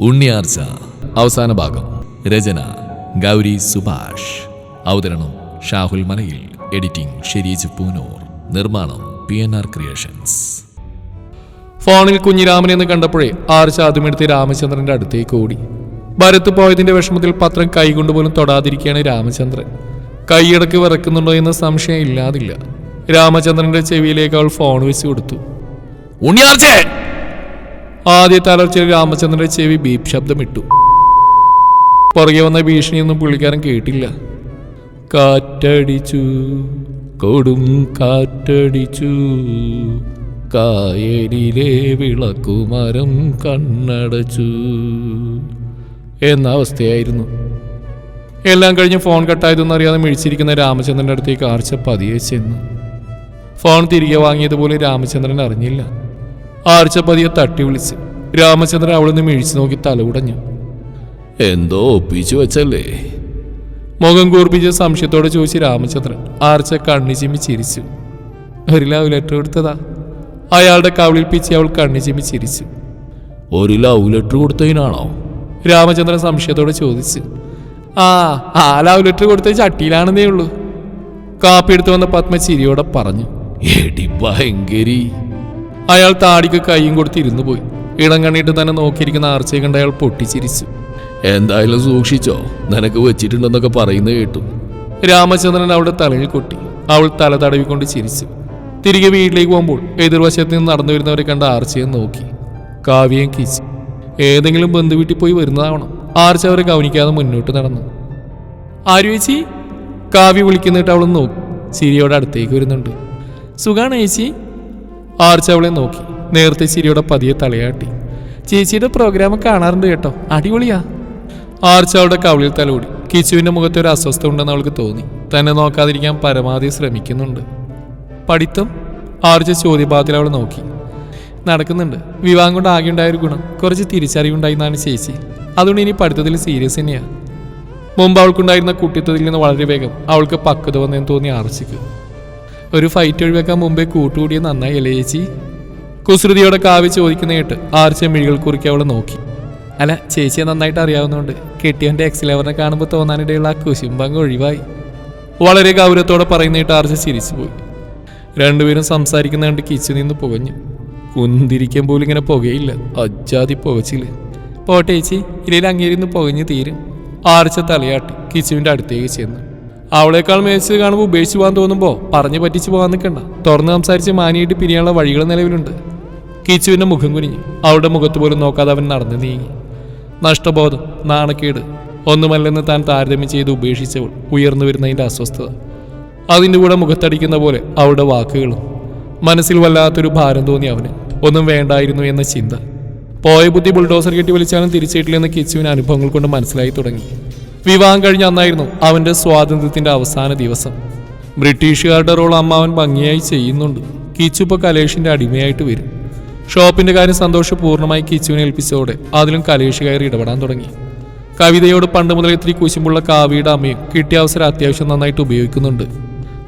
ഉണ്ണിയാർച്ച. അവസാന ഭാഗം. രചന ഗൗരി സുഭാഷ്. അവതരണം ഷാഹുൽ മലയിൽ. എഡിറ്റിംഗ് ഷെരീജ് പൂനൂർ. നിർമ്മാണം പി എൻ ആർ ക്രിയേഷൻസ്. ഫോണിൽ കുഞ്ഞിരാമൻ എന്ന് കണ്ടപ്പോഴേ ആർച്ച അതുമെടുത്ത് രാമചന്ദ്രന്റെ അടുത്തേക്ക് ഓടി. ഭരത്ത് പോയതിന്റെ വിഷമത്തിൽ പത്രം കൈകൊണ്ട് പോലും തൊടാതിരിക്കുകയാണ് രാമചന്ദ്രൻ. കൈയടക്ക് വിറക്കുന്നുണ്ടോ എന്ന സംശയം ഇല്ലാതില്ല. രാമചന്ദ്രന്റെ ചെവിയിലേക്ക് അവൾ ഫോൺ വെച്ച് കൊടുത്തു. ഉണ്ണിയാർച്ചേ! ആദ്യത്തെ തളർച്ചയിൽ രാമചന്ദ്രന്റെ ചെവി ബീപ് ശബ്ദമിട്ടു. പുറകെ വന്ന ഭീഷണിയൊന്നും പുള്ളിക്കാരൻ കേട്ടില്ല. കാറ്റടിച്ചു കൊടും കാറ്റടിച്ചു കായലിലെ വിളക്കുമരം കണ്ണടച്ചു എന്ന അവസ്ഥയായിരുന്നു. എല്ലാം കഴിഞ്ഞ് ഫോൺ കട്ടായതൊന്നും അറിയാതെ മിഴിച്ചിരിക്കുന്ന രാമചന്ദ്രന്റെ അടുത്തേക്ക് ആർച്ച പതിയെ ചെന്നു. ഫോൺ തിരികെ വാങ്ങിയതുപോലെ രാമചന്ദ്രൻ അറിഞ്ഞില്ല. ആർച്ചപ്പതിയെ തട്ടി വിളിച്ച് രാമചന്ദ്രൻ അവളിൽ നിന്ന് മിഴിച്ചു നോക്കി തലകുടഞ്ഞു. എന്തോ ഒപ്പിച്ചു വെച്ചല്ലേ? മുഖം കൂർപ്പിച്ച് സംശയത്തോടെ ചോദിച്ച് രാമചന്ദ്രൻ ആർച്ച കണ്ണി ചിമ്മി ചിരിച്ചു. ഒരു ലവ് ലെറ്റർ കൊടുത്തതാ? അയാളുടെ കവിളിൽ പിച്ച് അവൾ കണ്ണി ചിമ്മി ചിരിച്ചു. ഒരു ലവ് ലെറ്റർ കൊടുത്തതിനാണോ? രാമചന്ദ്രൻ സംശയത്തോടെ ചോദിച്ചു. ആ ആ ലവ് ലെറ്റർ കൊടുത്ത ചട്ടിയിലാണെന്നേ ഉള്ളൂ. കാപ്പി എടുത്തു വന്ന പത്മ ചിരിയോടെ പറഞ്ഞു. എടി ഭയങ്കരി. അയാൾ താടിക്ക് കൈയും കൊടുത്ത് ഇരുന്നു പോയി. ഇടം കണ്ണിട്ട് തന്നെ നോക്കിയിരിക്കുന്ന ആർച്ചയെ കണ്ട് അയാൾ പൊട്ടിച്ചിരിച്ചു. എന്തായാലും സൂക്ഷിച്ചോ. നിനക്ക് വെച്ചിട്ടുണ്ടെന്നൊക്കെ പറയുന്നത് കേട്ടു. രാമചന്ദ്രൻ അവളുടെ തലയിൽ കൊട്ടി. അവൾ തല തടവിക്കൊണ്ട് ചിരിച്ചു. തിരികെ വീട്ടിലേക്ക് പോകുമ്പോൾ എതിർവശത്ത് നിന്ന് നടന്നു വരുന്നവരെ കണ്ട ആർച്ചയെ നോക്കി. കാവ്യം കിച്ചു. ഏതെങ്കിലും ബന്ധു വീട്ടിൽ പോയി വരുന്നതാവണം. ആർച്ച അവരെ ഗവനിക്കാതെ മുന്നോട്ട് നടന്നു. ആര് ചേച്ചി? കാവ്യ വിളിക്കുന്നിട്ട് അവൾ നോക്കി. ചിരിയോടെ അടുത്തേക്ക് വരുന്നുണ്ട്. സുഖാണ് ചേച്ചി? ആർച്ച അവളെ നോക്കി നേരത്തെ ചിരിയുടെ പതിയെ തലയാട്ടി. ചേച്ചിയുടെ പ്രോഗ്രാം കാണാറുണ്ട് കേട്ടോ. അടിപൊളിയാ. ആർച്ച അവളുടെ തലകൂടി തലോടി. കിച്ചുവിന്റെ മുഖത്ത് ഒരു അസ്വസ്ഥ ഉണ്ടെന്ന് അവൾക്ക് തോന്നി. തന്നെ നോക്കാതിരിക്കാൻ പരമാവധി ശ്രമിക്കുന്നുണ്ട്. പഠിത്തം? ആർച്ച ചോദ്യഭാഗത്തിൽ അവൾ നോക്കി. നടക്കുന്നുണ്ട്. വിവാഹം കൊണ്ട് ആകെ ഉണ്ടായ ഒരു ഗുണം. കുറച്ച് തിരിച്ചറിവുണ്ടായി എന്നാണ് ചേച്ചി. അതുകൊണ്ട് ഇനി പഠിത്തത്തിൽ സീരിയസ് തന്നെയാണ് മുമ്പ് അവൾക്കുണ്ടായിരുന്ന കുട്ടിത്തതിൽ നിന്ന് വളരെ വേഗം അവൾക്ക് പക്വത വന്നെന്ന് തോന്നി ആർച്ചയ്ക്ക്. ഒരു ഫൈറ്റ് ഒഴിവാക്കാൻ മുമ്പേ കൂട്ടുകൂടിയ നന്നായി അല്ലേ ചേച്ചി കുസൃതിയോടെ കാവ്യ ചോദിക്കുന്ന കേട്ട് ആർച്ച മിഴികൾ കുറിക്ക് അവളെ നോക്കി. അല്ല ചേച്ചിയെ നന്നായിട്ട് അറിയാവുന്നതുകൊണ്ട് കെട്ടിയവന്റെ എക്സിലവറിനെ കാണുമ്പോൾ തോന്നാനിടയുള്ള ആ കുശുംബങ്ങ് ഒഴിവായി. വളരെ ഗൗരവത്തോടെ പറയുന്ന കേട്ട് ആർച്ച ചിരിച്ചുപോയി രണ്ടുപേരും സംസാരിക്കുന്ന കണ്ട് കിച്ചു നിന്ന് പുകഞ്ഞു. കുന്തിരിക്കാൻ പോലും ഇങ്ങനെ പുകയില്ല. അജാതി പുകച്ചില്ല പോട്ടേച്ചി ഇല്ലെങ്കിൽ അങ്ങേരിന്ന് പുകഞ്ഞ് തീരും. ആർച്ച തലയാട്ടി കിച്ചുവിന്റെ അടുത്തേക്ക് ചെന്നു. അവളേക്കാൾ മേച്ച് കാണുമ്പോൾ ഉപേക്ഷിച്ച് പോകാൻ തോന്നുമ്പോൾ പറഞ്ഞു പറ്റിച്ച് പോകാൻ നിൽക്കണ്ട. തുറന്ന് സംസാരിച്ച് മാനിയിട്ട് പിരിയാനുള്ള വഴികൾ നിലവിലുണ്ട്. കീച്ചുവിന്റെ മുഖം കുനിഞ്ഞു അവളുടെ മുഖത്ത് പോലും നോക്കാതെ അവൻ നടന്നു നീങ്ങി. നഷ്ടബോധം നാണക്കേട് ഒന്നുമല്ലെന്ന് താൻ താരതമ്യം ചെയ്ത് ഉപേക്ഷിച്ചവൾ ഉയർന്നു വരുന്നതിന്റെ അസ്വസ്ഥത. അതിന്റെ കൂടെ മുഖത്തടിക്കുന്ന പോലെ അവളുടെ വാക്കുകളും. മനസ്സിൽ വല്ലാത്തൊരു ഭാരം തോന്നി അവന്. ഒന്നും വേണ്ടായിരുന്നു എന്ന ചിന്ത. പോയ ബുദ്ധി ബുൾഡോസർ കെട്ടി വലിച്ചാലും തിരിച്ചിട്ടില്ലെന്ന് കിച്ചുവിന് അനുഭവങ്ങൾ കൊണ്ട് മനസ്സിലായി തുടങ്ങി. വിവാഹം കഴിഞ്ഞ അന്നായിരുന്നു അവന്റെ സ്വാതന്ത്ര്യത്തിന്റെ അവസാന ദിവസം. ബ്രിട്ടീഷുകാരുടെ റോൾ അമ്മാവൻ ഭംഗിയായി ചെയ്യുന്നുണ്ട്. കിച്ചു ഇപ്പോൾ കലേഷിന്റെ അടിമയായിട്ട് വരും. ഷോപ്പിന്റെ കാര്യം സന്തോഷം പൂർണമായി കിച്ചുവിനെ ഏൽപ്പിച്ചതോടെ അതിലും കലേഷ് കയറി ഇടപെടാൻ തുടങ്ങി. കവിതയോട് പണ്ട് മുതൽ ഇത്തിരി കുശുമ്പുള്ള കാവ്യയുടെ അമ്മയും കിട്ടിയ അവസരം അത്യാവശ്യം നന്നായിട്ട് ഉപയോഗിക്കുന്നുണ്ട്.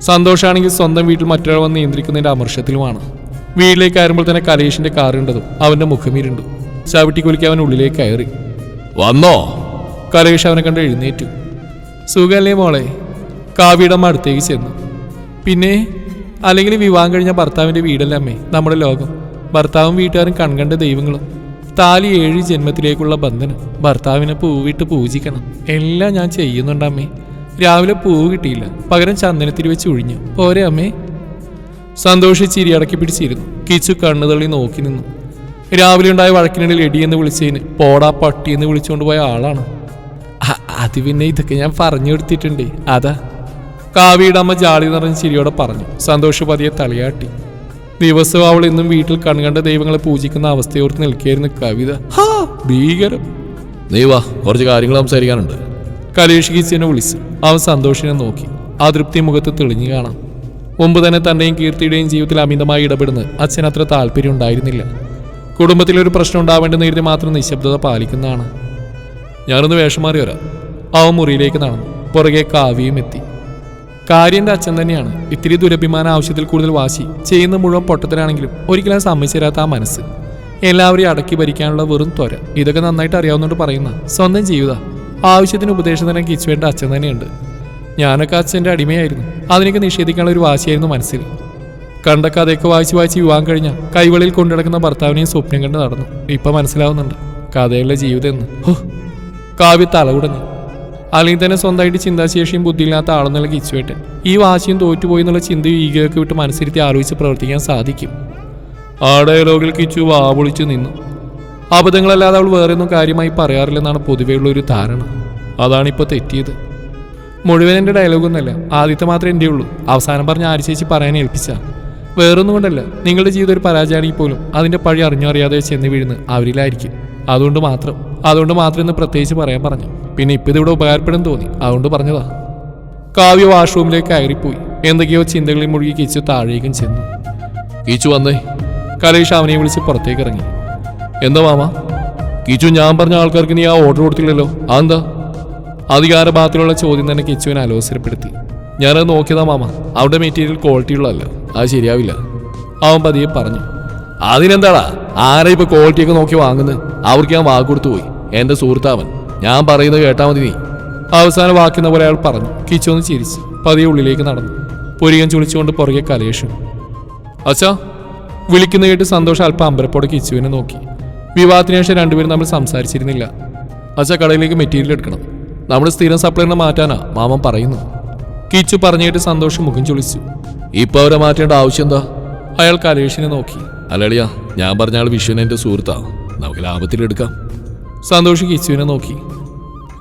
സന്തോഷാണെങ്കിൽ സ്വന്തം വീട്ടിൽ മറ്റൊരാൾ വന്ന് നിയന്ത്രിക്കുന്നതിന്റെ അമർഷത്തിലുമാണ്. വീട്ടിലേക്ക് കയറുമ്പോൾ തന്നെ കലേഷിന്റെ കാറുണ്ടതും അവന്റെ മുഖമിരുണ്ടു ചവിട്ടി കുലിക്ക് അവൻ ഉള്ളിലേക്ക് കയറി. വന്നോ? കലേഷ് അവനെ കണ്ട് എഴുന്നേറ്റു. സുഖല്ലേ മോളെ? കാവ്യയുടെ അമ്മ അടുത്തേക്ക് ചെന്നു. പിന്നെ അല്ലെങ്കിൽ വിവാഹം കഴിഞ്ഞ ഭർത്താവിന്റെ വീടല്ലേ അമ്മേ? നമ്മുടെ ലോകം. ഭർത്താവും വീട്ടുകാരും കൺകണ്ട ദൈവങ്ങളും. താലി ഏഴ് ജന്മത്തിലേക്കുള്ള ബന്ധനം. ഭർത്താവിനെ പൂവിട്ട് പൂജിക്കണം. എല്ലാം ഞാൻ ചെയ്യുന്നുണ്ട് അമ്മേ. രാവിലെ പൂവ് കിട്ടിയില്ല. പകരം ചന്ദനത്തിൽ വെച്ച് ഒഴിഞ്ഞു പോരെ അമ്മേ. സന്തോഷിച്ച് ചിരി അടക്കി പിടിച്ചിരുന്നു. കിച്ചു കണ്ണു തള്ളി നോക്കി നിന്നു. രാവിലെ ഉണ്ടായ വഴക്കിനിടയിൽ എടിയെന്ന് വിളിച്ചതിന് പോടാ പട്ടിയെന്ന് വിളിച്ചുകൊണ്ട് പോയ ആളാണ്. അത് പിന്നെ ഇതൊക്കെ ഞാൻ പറഞ്ഞു കൊടുത്തിട്ടുണ്ട് അതാ. കാവിയുടെ അമ്മ ജാളി നിറഞ്ഞ ചിരിയോടെ പറഞ്ഞു. സന്തോഷ് പതിയെ തലയാട്ടി. ദിവസവും അവൾ ഇന്നും വീട്ടിൽ കൺകണ്ട ദൈവങ്ങളെ പൂജിക്കുന്ന അവസ്ഥയോർത്ത് നിൽക്കുകയായിരുന്നു കവിത. ഹാ, ഭീകരം. നീ വാ കുറച്ച് കാര്യങ്ങൾ സംസാരിക്കാനുണ്ട്. കലേഷ് ഗീസിനെ വിളിച്ചു. അവൻ സന്തോഷിനെ നോക്കി. അതൃപ്തി മുഖത്ത് തെളിഞ്ഞു കാണാം. മുമ്പ് തന്നെ തന്റെയും കീർത്തിയുടെയും ജീവിതത്തിൽ അമിതമായി ഇടപെടുന്ന അച്ഛൻ അത്ര താല്പര്യം ഉണ്ടായിരുന്നില്ല. കുടുംബത്തിലൊരു പ്രശ്നം ഉണ്ടാവേണ്ടെന്ന് കരുതി മാത്രം നിശബ്ദത പാലിക്കുന്നതാണ്. ഞാനൊന്ന് വേഷം മാറി വരാം. അവൻ മുറിയിലേക്ക് നടന്നു. പുറകെ കാവ്യയും എത്തി. കാര്യന്റെ അച്ഛൻ തന്നെയാണ്. ഇത്തിരി ദുരഭിമാന ആവശ്യത്തിൽ കൂടുതൽ വാശി ചെയ്യുന്ന മുഴുവൻ പൊട്ടത്തിലാണെങ്കിലും ഒരിക്കലും സമ്മതിച്ചു തരാത്ത ആ മനസ്സ്. എല്ലാവരെയും അടക്കി ഭരിക്കാനുള്ള വെറും ത്വര. ഇതൊക്കെ നന്നായിട്ട് അറിയാവുന്നതുകൊണ്ട് പറയുന്ന സ്വന്തം ജീവിത. ആവശ്യത്തിന് ഉപദേശം തന്നെ കിച്ചുവേണ്ട അച്ഛൻ തന്നെയുണ്ട്. ഞാനൊക്കെ അച്ഛന്റെ അടിമയായിരുന്നു. അതിനൊക്കെ നിഷേധിക്കാനുള്ള ഒരു വാശിയായിരുന്നു മനസ്സിൽ. കണ്ട കഥയൊക്കെ വായിച്ച് വായിച്ച് വിവാഹം കഴിഞ്ഞ കൈവളിൽ കൊണ്ടുനടക്കുന്ന ഭർത്താവിനെയും സ്വപ്നം കണ്ട് നടന്നു. ഇപ്പൊ മനസ്സിലാവുന്നുണ്ട് കഥയുള്ള ജീവിതം എന്ന്. ഹോ. കാവ്യ തലകുടഞ്ഞു. അല്ലെങ്കിൽ തന്നെ സ്വന്തമായിട്ട് ചിന്താശേഷിയും ബുദ്ധിയില്ലാത്ത ആളെന്നുള്ള കിച്ചുവേട്ടൻ ഈ വാശിയും തോറ്റുപോയി എന്നുള്ള ചിന്തയും ഈഗയൊക്കെ വിട്ട് മനസ്സിരുത്തി ആലോചിച്ച് പ്രവർത്തിക്കാൻ സാധിക്കും. ആ ഡയലോഗിൽ കിച്ചു വാവൊളിച്ചു നിന്നു. അബദ്ധങ്ങളല്ലാതെ അവൾ വേറെ ഒന്നും കാര്യമായി പറയാറില്ലെന്നാണ് പൊതുവെയുള്ള ഒരു ധാരണ. അതാണിപ്പോൾ തെറ്റിയത്. മുഴുവൻ എന്റെ ഡയലോഗൊന്നുമല്ല ആദ്യത്തെ മാത്രമേ എന്റെ ഉള്ളൂ. അവസാനം പറഞ്ഞ ആര് ചേച്ചി പറയാൻ ഏൽപ്പിച്ച. വേറൊന്നും കൊണ്ടല്ല നിങ്ങളുടെ ജീവിതം ഒരു പരാജയമാണെങ്കിൽ പോലും അതിന്റെ പഴി അറിഞ്ഞോ അറിയാതെ ചെന്ന് വീഴുന്ന അവരിലായിരിക്കും. അതുകൊണ്ട് മാത്രം അതുകൊണ്ട് മാത്രം ഇന്ന് പ്രത്യേകിച്ച് പറയാൻ പറഞ്ഞു. പിന്നെ ഇപ്പം ഇതിവിടെ ഉപകാരപ്പെടും തോന്നി. അതുകൊണ്ട് പറഞ്ഞതാ. കാവ്യ വാഷ്റൂമിലേക്ക് കയറിപ്പോയി. എന്തൊക്കെയോ ചിന്തകളിൽ മുഴുകി കിച്ചു താഴേക്കും ചെന്നു. കിച്ചു വന്നേ. കലേഷ് അവനെ വിളിച്ച് പുറത്തേക്ക് ഇറങ്ങി. എന്താ മാമ? കിച്ചു ഞാൻ പറഞ്ഞ ആൾക്കാർക്ക് നീ ആ ഓർഡർ കൊടുത്തില്ലല്ലോ. അതെന്താ? അധികാരഭാഗത്തിലുള്ള ചോദ്യം തന്നെ കിച്ചുവിനെ അലോസരപ്പെടുത്തി. ഞാനത് നോക്കിയതാ മാമ. അവിടെ മെറ്റീരിയൽ ക്വാളിറ്റി ഉള്ളതല്ല. അത് ശരിയാവില്ല. അവൻ പതിയെ പറഞ്ഞു. അതിനെന്താടാ? ആരാ ഇപ്പൊ ക്വാളിറ്റിയൊക്കെ നോക്കി വാങ്ങുന്നത്? അവർക്ക് ഞാൻ വാങ്ങി കൊടുത്തു പോയി. എന്റെ സുഹൃത്താവൻ ഞാൻ പറയുന്നത് കേട്ടാ മതി നീ. അവസാന വാക്കുന്ന പോലെ അയാൾ പറഞ്ഞു കിച്ചോന്ന് ചിരിച്ച് പതിയെ ഉള്ളിലേക്ക് നടന്നു. പൊരികൻ ചുളിച്ചുകൊണ്ട് പുറകെ കലേഷും അച്ഛാ വിളിക്കുന്ന കേട്ട് സന്തോഷം അല്പം അമ്പരപ്പോടെ കിച്ചുവിനെ നോക്കി. വിവാഹത്തിന് ശേഷം രണ്ടുപേരും നമ്മൾ സംസാരിച്ചിരുന്നില്ല. അച്ഛാ കടയിലേക്ക് മെറ്റീരിയൽ എടുക്കണം. നമ്മുടെ സ്ഥിരം സപ്ലൈനെ മാറ്റാനാ മാമൻ പറയുന്നു. കിച്ചു കേട്ട് സന്തോഷം മുഖം ചുളിച്ചു. ഇപ്പൊ അവരെ മാറ്റേണ്ട ആവശ്യം എന്താ? അയാൾ കലേഷിനെ നോക്കി. അല്ലളിയാ ഞാൻ പറഞ്ഞ ആൾ വിഷുവിനെ എന്റെ സുഹൃത്താ. നമുക്ക് ലാഭത്തിലെടുക്കാം സന്തോഷ് കിച്ചുവിനെ നോക്കി.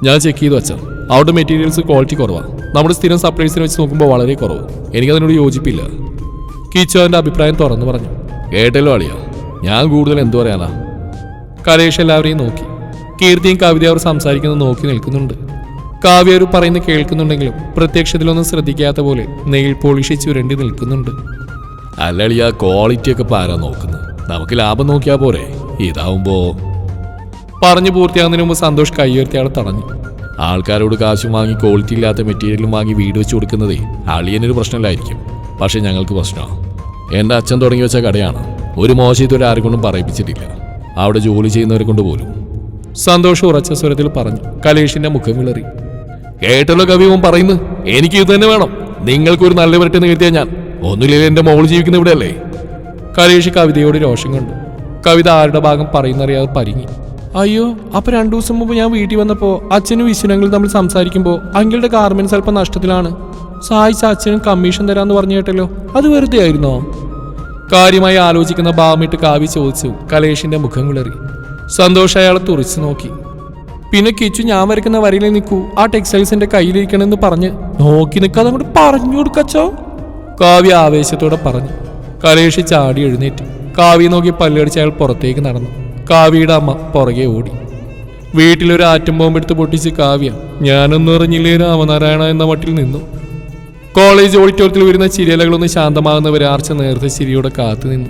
ഞാൻ ചെക്ക് ചെയ്തു വെച്ചാൽ അവിടെ മെറ്റീരിയൽസ് ക്വാളിറ്റി കുറവാണ് നമ്മുടെ സ്ഥിരം സപ്ലൈസിനെ വെച്ച് നോക്കുമ്പോൾ വളരെ കുറവ്. എനിക്കതിനോട് യോജിപ്പില്ല. കിച്ചു അവന്റെ അഭിപ്രായം തുറന്നു പറഞ്ഞു. കേട്ടല്ലോ അളിയാ ഞാൻ കൂടുതൽ എന്തു പറയാനാ? കലേഷ് എല്ലാവരെയും നോക്കി. കീർത്തിയും കവിത അവർ സംസാരിക്കുന്നത് നോക്കി നിൽക്കുന്നുണ്ട്. കാവ്യ അവർ പറയുന്ന കേൾക്കുന്നുണ്ടെങ്കിലും പ്രത്യക്ഷത്തിലൊന്നും ശ്രദ്ധിക്കാത്ത പോലെ നെയിൽ പോളിഷ് ചുരണ്ടി നിൽക്കുന്നുണ്ട്. അല്ലളിയാ ക്വാളിറ്റിയൊക്കെ പാരാ നോക്കുന്നത്? നമുക്ക് ലാഭം നോക്കിയാൽ പോരെ. ഇതാവുമ്പോ പറഞ്ഞു പൂർത്തിയാകുന്നതിന് മുമ്പ് സന്തോഷ് കൈയുയർത്തി ആളെ തടഞ്ഞു. ആൾക്കാരോട് കാശും വാങ്ങി ക്വാളിറ്റി ഇല്ലാത്ത മെറ്റീരിയലും വാങ്ങി വീട് വെച്ച് കൊടുക്കുന്നതേ അളിയനൊരു പ്രശ്നമില്ലായിരിക്കും. പക്ഷെ ഞങ്ങൾക്ക് പ്രശ്നമാണ് എന്റെ അച്ഛൻ തുടങ്ങി വെച്ച കടയാണ്. ഒരു മോശം ആരെക്കൊണ്ടും പറയിപ്പിച്ചിട്ടില്ല. അവിടെ ജോലി ചെയ്യുന്നവരെ കൊണ്ട് പോലും. സന്തോഷം ഉറച്ച സ്വരത്തിൽ പറഞ്ഞു. കലേഷിന്റെ മുഖം വിളറി. കേട്ടല്ലോ കവി മോൻ പറയുന്നു എനിക്ക് ഇത് തന്നെ വേണം. നിങ്ങൾക്കൊരു നല്ല വരട്ടെന്ന് കരുതിയാൽ ഞാൻ. ഒന്നുമില്ല എന്റെ മോൾ ജീവിക്കുന്ന ഇവിടെയല്ലേ? കലേഷ് കവിതയോട് രോഷം കണ്ടു. കവിത ആരുടെ ഭാഗം പറയുന്നറിയാതെ പരിങ്ങി. അയ്യോ അപ്പൊ രണ്ടു ദിവസം മുമ്പ് ഞാൻ വീട്ടിൽ വന്നപ്പോ അച്ഛനും വിശ്വനങ്ങളും തമ്മിൽ സംസാരിക്കുമ്പോ അങ്കിളുടെ ഗാർമെന്റ്സ് അല്പം നഷ്ടത്തിലാണ്. സഹായിച്ച അച്ഛനും കമ്മീഷൻ തരാന്ന് പറഞ്ഞു കേട്ടല്ലോ. അത് വെറുതെ ആയിരുന്നോ? കാര്യമായി ആലോചിക്കുന്ന ബാമിട്ട് കാവി ചോദിച്ചു. കലേഷിന്റെ മുഖം വിളറി. സന്തോഷം അയാളെ തുറച്ചു നോക്കി. പിന്നെ കിച്ചു ഞാൻ വരയ്ക്കുന്ന വരയിൽ നിൽക്കൂ. ആ ടെക്സ്റ്റൈൽസിന്റെ കയ്യിലിരിക്കണമെന്ന് പറഞ്ഞ് നോക്കി നിൽക്കാതെ അങ്ങോട്ട് പറഞ്ഞു കൊടുക്കച്ചോ കാവ്യ ആവേശത്തോടെ പറഞ്ഞു. കലേഷ് ചാടി എഴുന്നേറ്റ്. കാവ്യ നോക്കി പല്ലടിച്ച് അയാൾ പുറത്തേക്ക് നടന്നു. കാവ്യയുടെ അമ്മ പുറകെ ഓടി. വീട്ടിലൊരു ആറ്റം ബോംബ് ബോംബെടുത്ത് പൊട്ടിച്ച് കാവ്യ ഞാനൊന്നും അറിഞ്ഞില്ലേ രാമനാരായണ എന്ന മട്ടിൽ നിന്നു. കോളേജ് ഓഡിറ്റോറിയത്തിൽ വരുന്ന ചിരിയലകളൊന്ന് ശാന്തമാകുന്നവരെ ആർച്ച നേരത്തെ ചിരിയോടെ കാത്തു നിന്നു.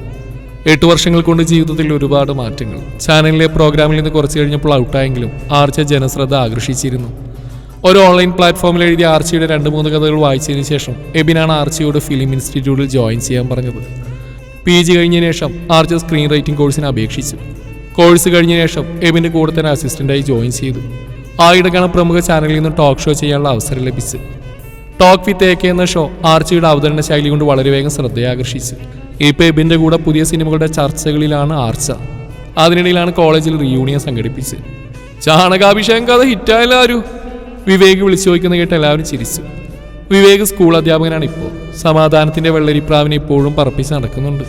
എട്ട് വർഷങ്ങൾ കൊണ്ട് ജീവിതത്തിൽ ഒരുപാട് മാറ്റങ്ങൾ. ചാനലിലെ പ്രോഗ്രാമിൽ നിന്ന് കുറച്ച് കഴിഞ്ഞപ്പോൾ ഔട്ടായെങ്കിലും ആർച്ച ജനശ്രദ്ധ ആകർഷിച്ചിരുന്നു. ഒരു ഓൺലൈൻ പ്ലാറ്റ്ഫോമിൽ എഴുതിയ ആർച്ചയുടെ രണ്ട് മൂന്ന് കഥകൾ വായിച്ചതിന് ശേഷം എബിനാണ് ആർച്ചയോട് ഫിലിം ഇൻസ്റ്റിറ്റ്യൂട്ടിൽ ജോയിൻ ചെയ്യാൻ പറഞ്ഞത്. പി ജി കഴിഞ്ഞതിന് ശേഷം ആർച്ച സ്ക്രീൻ റൈറ്റിംഗ് കോഴ്സിന് അപേക്ഷിച്ചു. കോഴ്സ് കഴിഞ്ഞ ശേഷം എബിന്റെ കൂടെ തന്നെ അസിസ്റ്റന്റായി ജോയിൻ ചെയ്തു. ആയിടക്കാണ് പ്രമുഖ ചാനലിൽ നിന്ന് ടോക്ക് ഷോ ചെയ്യാനുള്ള അവസരം ലഭിച്ചു. ടോക്ക് വിത്ത് എ കെ എന്ന ഷോ ആർച്ചിയുടെ അവതരണ ശൈലി കൊണ്ട് വളരെ വേഗം ശ്രദ്ധയാകർഷിച്ചു. ഇപ്പോൾ എബിന്റെ കൂടെ പുതിയ സിനിമകളുടെ ചർച്ചകളിലാണ് ആർച്ച. അതിനിടയിലാണ് കോളേജിൽ റിയൂണിയൻ സംഘടിപ്പിച്ചത് ചാണകാഭിഷേകം കഥ ഹിറ്റായാലും വിവേക് വിളിച്ചു ചോദിക്കുന്ന കേട്ട് എല്ലാവരും ചിരിച്ചു. വിവേക് സ്കൂൾ അധ്യാപകനാണ് ഇപ്പോൾ സമാധാനത്തിന്റെ വെള്ളരിപ്രാവിനെ ഇപ്പോഴും പറപ്പിച്ച് നടക്കുന്നുണ്ട്.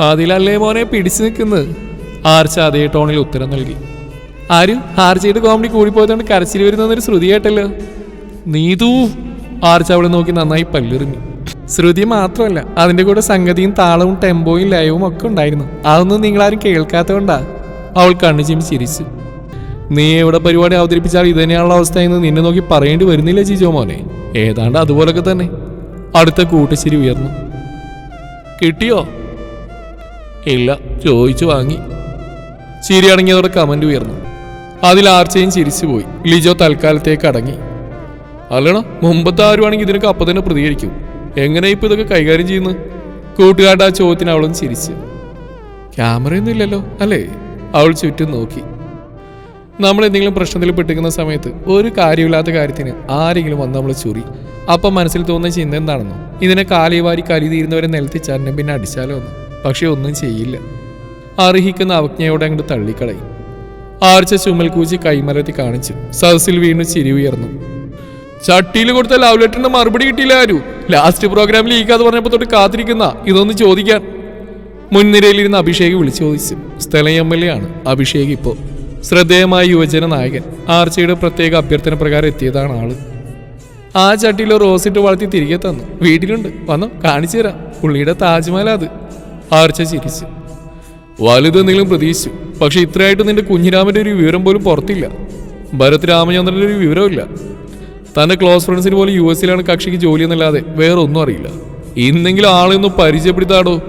അതിലല്ലേ മോനെ പിടിച്ചു നിൽക്കുന്നത്? ആർച്ച അതേ ടോണിൽ ഉത്തരം നൽകി. ആരും ആർച്ചയുടെ കോമഡി കൂടിപ്പോയതുകൊണ്ട് കരച്ചിൽ വരുന്നൊരു ശ്രുതി കേട്ടല്ലോ നീതു ആർച്ച അവളെ നോക്കി നന്നായി പല്ലെറിഞ്ഞു ശ്രുതി മാത്രമല്ല അതിന്റെ കൂടെ സംഗതിയും താളവും ടെമ്പോയും ലയവും ഒക്കെ ഉണ്ടായിരുന്നു. അതൊന്നും നിങ്ങളാരും കേൾക്കാത്തതുകൊണ്ടാ അവൾ കണ്ണു ചിമ്മി ചിരിച്ചു. നീ എവിടെ പരിപാടി അവതരിപ്പിച്ചാൽ ഇത് തന്നെയാണുള്ള അവസ്ഥ എന്ന് നിന്നെ നോക്കി പറയേണ്ടി വരുന്നില്ല ജിജോ മോനെ? ഏതാണ്ട് അതുപോലൊക്കെ തന്നെ. അടുത്ത കൂട്ടശ്ശേരി ഉയർന്നു. കിട്ടിയോ? ഇല്ല ചോദിച്ചു വാങ്ങി. ചിരി അടങ്ങിയതോടെ കമന്റ് ഉയർന്നു. അതിൽ ആർച്ചയും ചിരിച്ചുപോയി. ലിജോ തൽക്കാലത്തേക്ക് അടങ്ങി. അല്ലണ മുമ്പത്തെ ആരുവാണെങ്കിൽ ഇതിനൊക്കെ അപ്പം തന്നെ പ്രതികരിക്കും. എങ്ങനെ ഇപ്പൊ ഇതൊക്കെ കൈകാര്യം ചെയ്യുന്നു? കൂട്ടുകാരുടെ ആ ചോദ്യത്തിന് അവളും ചിരിച്ചു. ക്യാമറയൊന്നും ഇല്ലല്ലോ അല്ലേ? അവൾ ചുറ്റും നോക്കി. നമ്മൾ എന്തെങ്കിലും പ്രശ്നത്തിൽ പെട്ടിക്കുന്ന സമയത്ത് ഒരു കാര്യമില്ലാത്ത കാര്യത്തിന് ആരെങ്കിലും വന്ന് നമ്മൾ ചുറി. അപ്പം മനസ്സിൽ തോന്നുന്ന ചിന്ത എന്താണെന്നോ? ഇതിനെ കാലിവാരി കരുതിയിരുന്നവരെ തീരുന്നവരെ നിലത്തി ചരണം പിന്നെ അടിച്ചാലോ എന്ന്. പക്ഷെ ഒന്നും ചെയ്യില്ല. അർഹിക്കുന്ന അവജ്ഞയോടെ അങ്ങോട്ട് തള്ളിക്കളയും. ആർച്ച ചുമൽ കൂച്ചി കൈമലത്തി കാണിച്ചു. സദസ്സിൽ വീണ്ടും ചിരി ഉയർന്നു. ചട്ടിയിൽ കൊടുത്ത ലവ് ലെറ്ററിന് മറുപടി കിട്ടിയില്ല ആരു? ലാസ്റ്റ് പ്രോഗ്രാമിൽ ഈ കഥ പറഞ്ഞപ്പോൾ തൊട്ട് കാത്തിരിക്കുന്ന ഇതൊന്ന് ചോദിക്കാൻ. മുൻനിരയിലിരുന്ന് അഭിഷേക് വിളിച്ചു ചോദിച്ചു. സ്ഥലം എം എൽ എ ആണ്. അഭിഷേക് ഇപ്പോൾ ശ്രദ്ധേയമായ യുവജന നായകൻ. ആർച്ചയുടെ പ്രത്യേക അഭ്യർത്ഥന പ്രകാരം എത്തിയതാണ് ആൾ. ആ ചട്ടിയിൽ റോസിട്ട് വളർത്തി തിരികെ തന്നു. വീട്ടിലുണ്ട്. വന്നോ കാണിച്ചു തരാം. പുള്ളിയുടെ താജ്മഹൽ അത്. ആർച്ച ചിരിച്ചു. വലുതെന്തെങ്കിലും പ്രതീക്ഷിച്ചു. പക്ഷെ ഇത്രയായിട്ട് നിന്റെ കുഞ്ഞിരാമന്റെ ഒരു വിവരം പോലും പുറത്തില്ല. ഭരത് രാമചന്ദ്രന്റെ ഒരു വിവരമില്ല തന്റെ ക്ലോസ് ഫ്രണ്ട്സിന് പോലും യു എസിലാണ് കക്ഷിക്ക് ജോലി എന്നല്ലാതെ വേറെ ഒന്നും അറിയില്ല. ഇന്നെങ്കിലും ആളെയൊന്ന് പരിചയപ്പെടുത്താടോ?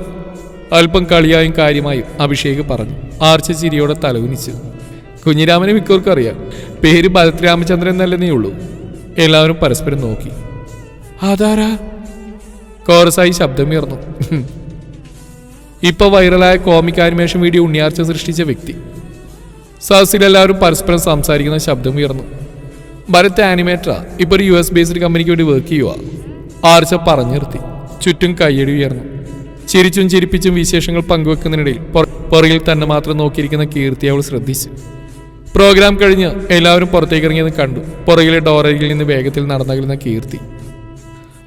അല്പം കളിയായും കാര്യമായും അഭിഷേക് പറഞ്ഞു. ആർച്ച ചിരിയോടെ തലകുനിച്ചു. കുഞ്ഞിരാമനെ മിക്കവർക്കും അറിയാം. പേര് ഭരത് രാമചന്ദ്രൻ എന്നല്ലേ ഉള്ളൂ. എല്ലാവരും പരസ്പരം നോക്കി. അതാരാ? കോറസായി ശബ്ദമുയർന്നു ഇപ്പൊ വൈറലായ കോമിക് ആനിമേഷൻ വീഡിയോ ഉണ്ണിയാർച്ച സൃഷ്ടിച്ച വ്യക്തി. സദസ്സിലെല്ലാവരും പരസ്പരം സംസാരിക്കുന്ന ശബ്ദം ഉയർന്നു. ഭരത് ആനിമേറ്റർ ഇപ്പൊ ഒരു യു എസ് ബേസ്ഡ് കമ്പനിക്ക് വേണ്ടി വർക്ക് ചെയ്യുക ആർച്ച പറഞ്ഞു നിർത്തി. ചുറ്റും കയ്യടി ഉയർന്നു. ചിരിച്ചും ചിരിപ്പിച്ചും വിശേഷങ്ങൾ പങ്കുവെക്കുന്നതിനിടയിൽ പുറ- പുറകിൽ തന്നെ മാത്രം നോക്കിയിരിക്കുന്ന കീർത്തി അവൾ ശ്രദ്ധിച്ചു. പ്രോഗ്രാം കഴിഞ്ഞ് എല്ലാവരും പുറത്തേക്ക് ഇറങ്ങിയത് കണ്ടു. പുറകിലെ ഡോറയിൽ നിന്ന് വേഗത്തിൽ നടന്നകലുന്ന കീർത്തി.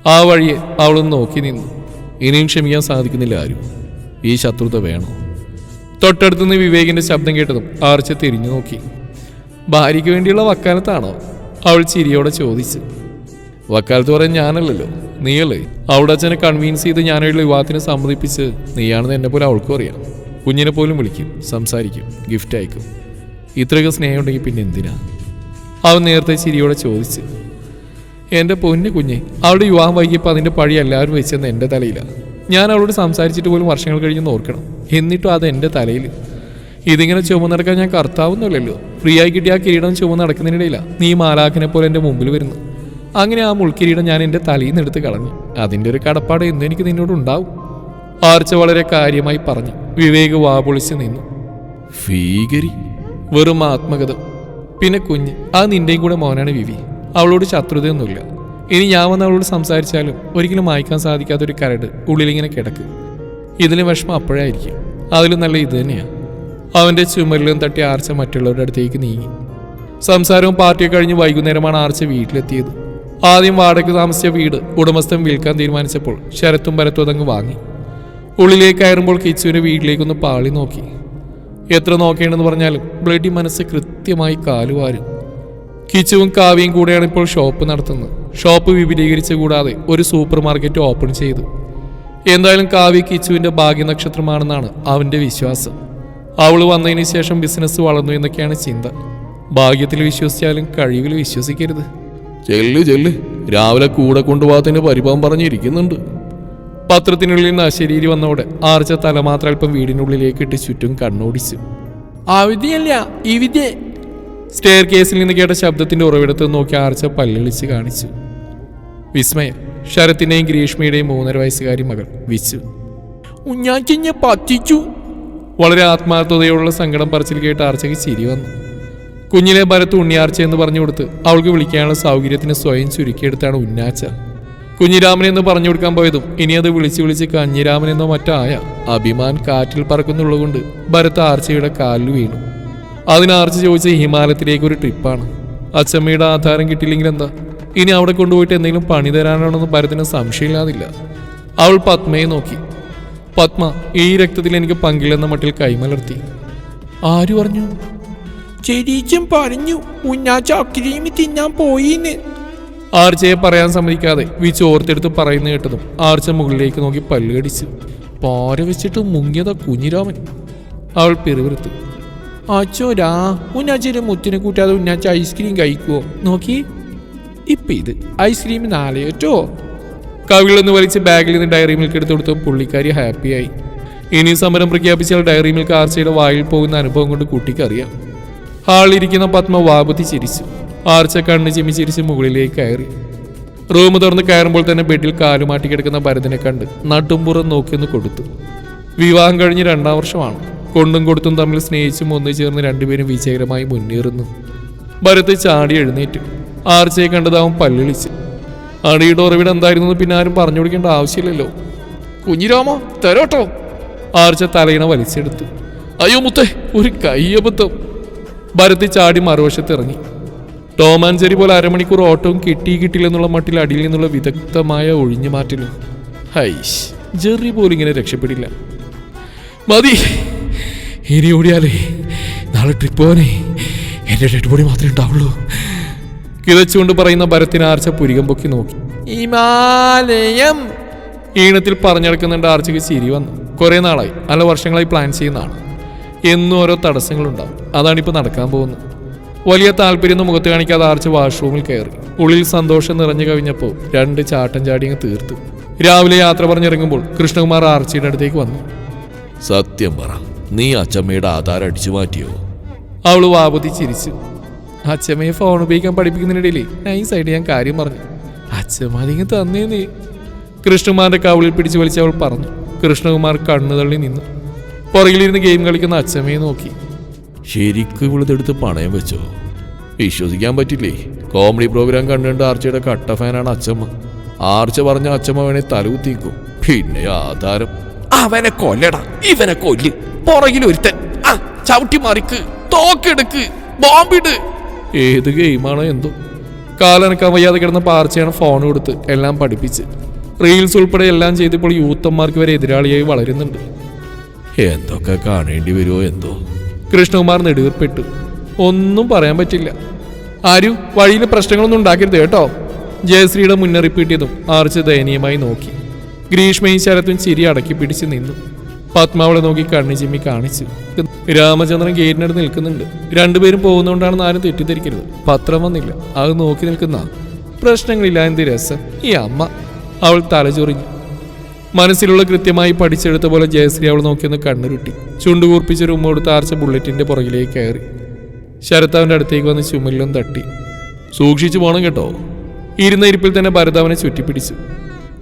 ആ വഴിയെ അവളൊന്ന് നോക്കി നിന്നു. ഇനിയും ക്ഷമിക്കാൻ സാധിക്കുന്നില്ല ആരും. ഈ ശത്രുത വേണോ? തൊട്ടടുത്തുനിന്ന് വിവേകിന്റെ ശബ്ദം കേട്ടതും ആർച്ച തിരിഞ്ഞു നോക്കി. ഭാര്യയ്ക്ക് വേണ്ടിയുള്ള വക്കാലത്താണോ? അവൾ ചിരിയോടെ ചോദിച്ചു. വക്കാലത്ത് പറയാൻ ഞാനല്ലല്ലോ. നീയല്ലേ? അവിടെ അച്ഛനെ കൺവീൻസ് ചെയ്ത് ഞാനുള്ള വിവാഹത്തിന് സമ്മതിപ്പിച്ച് നീയാണെന്ന് എന്നെ പോലെ അവൾക്കും അറിയാം. കുഞ്ഞിനെ പോലും വിളിക്കും സംസാരിക്കും ഗിഫ്റ്റ് അയക്കും. ഇത്രയൊക്കെ സ്നേഹം ഉണ്ടെങ്കിൽ പിന്നെ എന്തിനാ? അവൻ നേരത്തെ ചിരിയോടെ ചോദിച്ചു. എന്റെ പൊന്നു കുഞ്ഞെ അവളുടെ വിവാഹം വൈകിയപ്പോൾ അതിന്റെ പഴി എല്ലാവരും വെച്ചെന്ന് എന്റെ തലയിലാണ് ഞാൻ അവളോട് സംസാരിച്ചിട്ട് പോലും വർഷങ്ങൾ കഴിഞ്ഞ് ഓർക്കണം. എന്നിട്ടും അത് എന്റെ തലയിൽ. ഇതിങ്ങനെ ചുമന്ന് നടക്കാൻ ഞാൻ കർത്താവുന്നല്ലോ ഫ്രീ ആയി കിട്ടിയ ആ കിരീടം ചുമന്ന് നടക്കുന്നതിനിടയില്ല നീ മാലാഖിനെ പോലെ എന്റെ മുമ്പിൽ വരുന്നു അങ്ങനെ ആ മുൾക്കിരീടം ഞാൻ എന്റെ തലയിൽ നിന്ന് എടുത്ത് കളഞ്ഞു. അതിന്റെ ഒരു കടപ്പാട് എന്നും എനിക്ക് നിന്നോട് ഉണ്ടാവും. ആർച്ച വളരെ കാര്യമായി പറഞ്ഞു. വിവേക് വാ പൊളിച്ച് നിന്നു. ഭീകരി. വെറും ആത്മകഥ. പിന്നെ കുഞ്ഞ്. ആ നിന്റെയും കൂടെ മോനാണ് വിവി. അവളോട് ശത്രുതയൊന്നുമില്ല. ഇനി ഞാൻ വന്ന് അവളോട് സംസാരിച്ചാലും ഒരിക്കലും മായ്ക്കാൻ സാധിക്കാത്തൊരു കരട് ഉള്ളിലിങ്ങനെ കിടക്കും. ഇതിന് വിഷമം അപ്പോഴായിരിക്കും. അതിലും നല്ല ഇത് തന്നെയാണ് അവന്റെ ചുമരിലും തട്ടി ആർച്ച മറ്റുള്ളവരുടെ അടുത്തേക്ക് നീങ്ങി. സംസാരവും പാർട്ടിയും കഴിഞ്ഞ് വൈകുന്നേരമാണ് ആർച്ച വീട്ടിലെത്തിയത്. ആദ്യം വാടക താമസിച്ച വീട് ഉടമസ്ഥൻ വിൽക്കാൻ തീരുമാനിച്ചപ്പോൾ ശരത്തും ഭരത്തും അതങ്ങ് വാങ്ങി. ഉള്ളിലേക്ക് കയറുമ്പോൾ കിച്ചുവിനെ വീട്ടിലേക്കൊന്ന് പാളി നോക്കി. എത്ര നോക്കേണ്ടെന്ന് പറഞ്ഞാലും ബ്ലഡി മനസ്സ് കൃത്യമായി കാലുവാരും. കിച്ചുവും കാവ്യയും കൂടെയാണ് ഇപ്പോൾ ഷോപ്പ് നടത്തുന്നത്. ഷോപ്പ് വിപുലീകരിച്ച കൂടാതെ ഒരു സൂപ്പർ മാർക്കറ്റ് ഓപ്പൺ ചെയ്തു. എന്തായാലും കാവ്യ ഭാഗ്യ ഭാഗ്യനക്ഷത്രമാണെന്നാണ് അവന്റെ വിശ്വാസം. അവൾ വന്നതിന് ശേഷം ബിസിനസ് വളർന്നു എന്നൊക്കെയാണ് ചിന്ത. ഭാഗ്യത്തിൽ വിശ്വസിച്ചാലും കഴിവിൽ വിശ്വസിക്കരുത്. ചെല്ല് ചെല്ല്. രാവിലെ കൂടെ കൊണ്ടുപോകാത്തതിന് പരിഭവം പറഞ്ഞിരിക്കുന്നുണ്ട്. പത്രത്തിനുള്ളിൽ നിന്ന് അശരീരി വന്നോടെ ആർച്ച തല മാത്രം അല്പം വീടിനുള്ളിലേക്ക് ഇട്ട് ചുറ്റും കണ്ണോടിച്ചു. ഈ വിദ്യ. സ്റ്റെയർ കേസിൽ നിന്ന് കേട്ട ശബ്ദത്തിന്റെ ഉറവിടത്ത് നോക്കി ആർച്ച പല്ലളിച്ച് കാണിച്ചു. വിസ്മയം. ശരത്തിന്റെയും ഗ്രീഷ്മയുടെയും മൂന്നര വയസ്സുകാരി മകൾ വിച്ചു ഉഞ്ഞാച്ചിഞ്ഞ പറ്റിച്ചു. വളരെ ആത്മാർത്ഥതയോടുള്ള സങ്കടം പറച്ചിൽ കേട്ട് ആർച്ചയ്ക്ക് ചിരി വന്നു. കുഞ്ഞിലെ ഭരത്ത് ഉണ്ണിയാർച്ച എന്ന് പറഞ്ഞു കൊടുത്ത് അവൾക്ക് വിളിക്കാനുള്ള സൗകര്യത്തിന് സ്വയം ചുരുക്കിയെടുത്താണ് ഉന്നാച്ച. കുഞ്ഞിരാമൻ എന്ന് പറഞ്ഞു കൊടുക്കാൻ പോയതും ഇനി അത് വിളിച്ച് വിളിച്ച് കഞ്ഞിരാമൻ എന്നോ മറ്റായ അഭിമാൻ കാറ്റിൽ പറക്കുന്നുള്ളതുകൊണ്ട് ഭരത് ആർച്ചയുടെ കാലിൽ വീണു. അതിന് ആർച്ച ചോദിച്ച ഹിമാലയത്തിലേക്ക് ഒരു ട്രിപ്പാണ്. അച്ചമ്മയുടെ ആധാരം കിട്ടിയില്ലെങ്കിൽ എന്താ ഇനി അവിടെ കൊണ്ടുപോയിട്ട് എന്തെങ്കിലും പണി തരാനാണെന്ന് ഭരത്തിന് സംശയമില്ലാതില്ല. അവൾ പത്മയെ നോക്കി. പത്മ ഈ രക്തത്തിൽ എനിക്ക് പങ്കില്ലെന്ന മട്ടിൽ കൈമലർത്തി. ആര് പറഞ്ഞു? ചെരീച്ചും പറഞ്ഞു ഉന്നാച്ച തിന്നാൻ പോയിന്ന്. ആർച്ചയെ പറയാൻ സമ്മതിക്കാതെ വിച്ച് ഓർത്തെടുത്ത് പറയുന്ന കേട്ടതും ആർച്ച മുകളിലേക്ക് നോക്കി പല്ലുകടിച്ചു. പാര വെച്ചിട്ട് മുങ്ങിയത കുഞ്ഞിരാമൻ. അവൾ പിറുവിറുത്തു അച്ചോരാ ഉന്നാച്ചയുടെ മുത്തിനെ കൂട്ടാതെ ഉന്നാച്ച ഐസ്ക്രീം കഴിക്കുവോ? നോക്കി ഇപ്പൊ ഇത് ഐസ്ക്രീം നാളെയോറ്റോ കവിളിൽ നിന്ന് വലിച്ച് ബാഗിൽ നിന്ന് ഡയറി മിൽക്ക് എടുത്ത് കൊടുത്തും പുള്ളിക്കാരി ഹാപ്പിയായി ഇനി സമരം പ്രഖ്യാപിച്ചാൽ ഡയറി മിൽക്ക് ആർച്ചയുടെ വായിൽ പോകുന്ന അനുഭവം കൊണ്ട് കുട്ടിക്കറിയാം. ഹാളിരിക്കുന്ന പത്മ വാപത്തി ചിരിച്ചു. ആർച്ച കണ്ണ് ചിമ്മി ചിരിച്ച് മുകളിലേക്ക് കയറി. റൂം തുറന്ന് കയറുമ്പോൾ തന്നെ ബെഡിൽ കാലുമാട്ടി കിടക്കുന്ന ഭരതനെ കണ്ട് നട്ടുംപുറം നോക്കിയൊന്ന് കൊടുത്തു. വിവാഹം കഴിഞ്ഞ് രണ്ടാം വർഷമാണ്. കൊണ്ടും കൊടുത്തും തമ്മിൽ സ്നേഹിച്ചും ഒന്നു ചേർന്ന് രണ്ടുപേരും വിജയകരമായി മുന്നേറുന്നു. ഭരത് ചാടി എഴുന്നേറ്റു. ആർച്ചയെ കണ്ടതാവും പല്ലിളിച്ച് അടിയുടെ ഉറവിടം എന്തായിരുന്നു പിന്നെ ആരും പറഞ്ഞു കൊടുക്കേണ്ട ആവശ്യമില്ലല്ലോ. കുഞ്ഞിരാമോ തരോട്ടോ. ആർച്ച തലയിണ വലിച്ചെടുത്തു. അയ്യോ മുത്തേ ഒരു കയ്യബദ്ധം. ഭരത്തി ചാടി മറുവശത്ത് ഇറങ്ങി. പോലെ അരമണിക്കൂർ ഓട്ടവും കിട്ടി കിട്ടില്ലെന്നുള്ള മട്ടിൽ അടിയിൽ നിന്നുള്ള വിദഗ്ധമായ ഒഴിഞ്ഞു മാറ്റലും. ഹൈഷ് ജെറി പോലും ഇങ്ങനെ രക്ഷപ്പെടില്ല. മതി ഇനി ഓടിയാലേ നാളെ ട്രിപ്പ് പോകാനേ എന്റെ ഡെഡ് ബോഡി മാത്രമേ ഉണ്ടാവുള്ളൂ. കിതച്ചുകൊണ്ട് പറയുന്ന ഭരത്തിന് ആർച്ച പുരികം പൊക്കി നോക്കി. ഹിമാലയം. ഈണത്തിൽ പറഞ്ഞെടുക്കുന്നുണ്ട് ആർച്ചയ്ക്ക് ചിരി വന്നു. കുറേ നാളായി. നല്ല വർഷങ്ങളായി പ്ലാൻ ചെയ്യുന്നതാണ്. എന്നും ഓരോ തടസ്സങ്ങളുണ്ടാവും. അതാണിപ്പോൾ നടക്കാൻ പോകുന്നത്. വലിയ താല്പര്യം മുഖത്ത് കാണിക്കാതെ ആർച്ച് വാഷ്റൂമിൽ കയറി. ഉള്ളിൽ സന്തോഷം നിറഞ്ഞു കവിഞ്ഞപ്പോൾ രണ്ട് ചാട്ടം ചാടി അങ്ങ് തീർത്തു. രാവിലെ യാത്ര പറഞ്ഞിറങ്ങുമ്പോൾ കൃഷ്ണകുമാർ ആർച്ചയുടെ അടുത്തേക്ക് വന്നു. സത്യം പറ. നീ അച്ചമ്മയുടെ ആധാരം അടിച്ചു മാറ്റിയോ? അവൾ വാപതി ചിരിച്ചു. അച്ഛമ്മയെ ഫോൺ ഉപയോഗിക്കാൻ പഠിപ്പിക്കുന്നതിനിടയിൽ നൈസായിട്ട് ഞാൻ കാര്യം പറഞ്ഞു. അച്ഛമ്മ തന്നേ നീ കൃഷ്ണകുമാറിന്റെ കവിളിൽ പിടിച്ചു വലിച്ച് അവൾ പറഞ്ഞു. കൃഷ്ണകുമാർ കണ്ണു തള്ളി നിന്നു. പുറകിലിരുന്ന് ഗെയിം കളിക്കുന്ന അച്ഛമ്മയെ നോക്കി. ശരിക്കും ഇവളിതെടുത്ത് പണയം വെച്ചോ? വിശ്വസിക്കാൻ പറ്റില്ലേ? കോമഡി പ്രോഗ്രാം കണ്ടുകൊണ്ട് ആർച്ചയുടെ കട്ട ഫാനാണ് അച്ഛമ്മ. ആർച്ച പറഞ്ഞ അച്ഛമ്മ വേണേ തലകുത്തിക്കും. പിന്നെ ആധാരം. അവനെ കൊല്ലടാ. ഇവനെ കൊല്ല്. പുറകിൽ ഒരുത്തൻ ചവിട്ടി മറിക്ക്. തോക്കെടുക്ക്. ബോംബിട് ഏത് ഗെയിമാണോ എന്തോ. കാലനക്കാൻ വയ്യാതെ കിടന്ന പാർച്ചയാണ് ഫോൺ കൊടുത്ത് എല്ലാം പഠിപ്പിച്ച്. റീൽസ് ഉൾപ്പെടെ എല്ലാം ചെയ്തപ്പോൾ യൂത്തന്മാർക്ക് വരെ എതിരാളിയായി വളരുന്നുണ്ട്. എന്തൊക്കെ കാണേണ്ടി വരുമോ എന്തോ. കൃഷ്ണകുമാർ നെടുവീർപ്പെട്ടു. ഒന്നും പറയാൻ പറ്റില്ല. ആരും വഴിയിൽ പ്രശ്നങ്ങളൊന്നും ഉണ്ടാക്കരുത് കേട്ടോ. ജയശ്രീയുടെ മുന്നറിയിപ്പ് കിട്ടിയതും ആർച്ച് ദയനീയമായി നോക്കി. ഗ്രീഷ്മയും ശരത്തും ചിരി അടക്കി പിടിച്ച് നിന്നു. പത്മാവളെ നോക്കി കണ്ണു ചിമ്മി കാണിച്ചു. രാമചന്ദ്രൻ ഗേറ്റിനടുത്ത് നിൽക്കുന്നുണ്ട്. രണ്ടുപേരും പോകുന്നതുകൊണ്ടാണെന്ന് ആരും തെറ്റിദ്ധരിക്കരുത്. പത്രം വന്നില്ല. അത് നോക്കി നിൽക്കുന്ന പ്രശ്നങ്ങളില്ല എന്ത് രസം? ഈ അമ്മ. അവൾ തലചൊറിഞ്ഞു മനസ്സിലുള്ള കൃത്യമായി പഠിച്ചെടുത്ത പോലെ ജയശ്രീ അവൾ നോക്കിയൊന്ന് കണ്ണുരുട്ടി. ചുണ്ടുകൂർപ്പിച്ച് കൊടുത്ത് ആർച്ച ബുള്ളറ്റിന്റെ പുറകിലേക്ക് കയറി. ശരത് അവന്റെ അടുത്തേക്ക് വന്ന് ചുമലിലും തട്ടി. സൂക്ഷിച്ചു പോണം കേട്ടോ. ഇരുന്ന ഇരിപ്പിൽ തന്നെ ഭരത് അവനെ ചുറ്റിപ്പിടിച്ചു.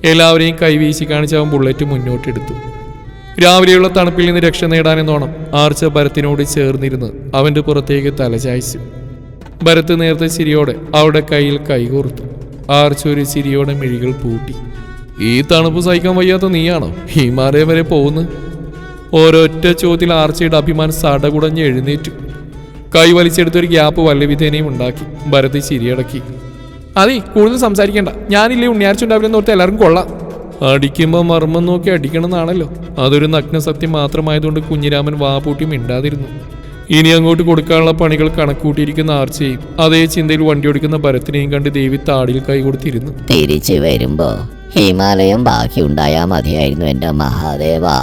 എല്ലാവരെയും കൈവീശി കാണിച്ച് അവൻ ബുള്ളറ്റ് മുന്നോട്ടെടുത്തു. രാവിലെയുള്ള തണുപ്പിൽ നിന്ന് രക്ഷ നേടാനെന്നോണം ആർച്ച ഭരത്തിനോട് ചേർന്നിരുന്ന് അവന്റെ പുറത്തേക്ക് തലചായ്ച്ചു ഭരത്ത് നേരത്തെ ചിരിയോടെ അവളുടെ കയ്യിൽ കൈകോർത്തു ആർച്ച ഒരു ചിരിയോടെ മിഴികൾ പൂട്ടി. ഈ തണുപ്പ് സഹിക്കാൻ വയ്യാത്ത നീയാണോ? ഹിമാലയം വരെ പോകുന്നു. ഓരൊറ്റ ചോദ്യത്തിൽ ആർച്ചയുടെ അഭിമാനം സടകുടഞ്ഞ് എഴുന്നേറ്റു. കൈ വലിച്ചെടുത്തൊരു ഗ്യാപ്പ് വല്ലവിധേനയും ഉണ്ടാക്കി. ഭരത് ചിരിയടക്കി. അതെ കൂടുതൽ സംസാരിക്കേണ്ട. ഞാനില്ലേ ഉണ്ണിയാർച്ചുണ്ടാവില്ലെന്ന് ഓർത്ത് എല്ലാവർക്കും കൊള്ളാം. അടിക്കുമ്പോൾ മർമ്മം നോക്കി അടിക്കണമെന്നാണല്ലോ. അതൊരു നഗ്ന സത്യം മാത്രമായതുകൊണ്ട് കുഞ്ഞിരാമൻ വാപൂട്ടി മിണ്ടാതിരുന്നു. ഇനി അങ്ങോട്ട് കൊടുക്കാനുള്ള പണികൾ കണക്കൂട്ടിയിരിക്കുന്ന ആർച്ചയും അതേ ചിന്തയിൽ വണ്ടി ഓടിക്കുന്ന ഭരത്തിനെയും കണ്ട് ദേവി താടിയിൽ കൈ കൊടുത്തിരുന്നു. തിരിച്ചു വരുമ്പോ ഹിമാലയം ബാക്കി ഉണ്ടായാ മതിയായിരുന്നു എന്റെ മഹാദേവാ.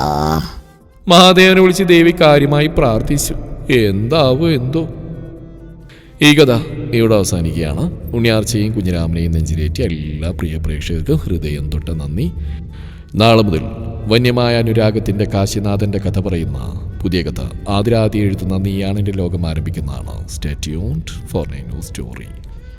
മഹാദേവനെ വിളിച്ച് ദേവി കാര്യമായി പ്രാർത്ഥിച്ചു. എന്താവോ എന്തോ. ഈ കഥ ഇവിടെ അവസാനിക്കുകയാണ്. ഉണ്ണിയാർച്ചയും കുഞ്ഞിരാമനെയും നെഞ്ചിലേറ്റി എല്ലാ പ്രിയ പ്രേക്ഷകർക്കും ഹൃദയം തൊട്ട നന്ദി. നാളെ മുതൽ വന്യമായ അനുരാഗത്തിന്റെ കാശിനാഥന്റെ കഥ പറയുന്ന പുതിയ കഥ. ആതിരാതി എഴുതുന്ന നീയാണെന്റെ ലോകം ആരംഭിക്കുന്നതാണ്. Stay for for new story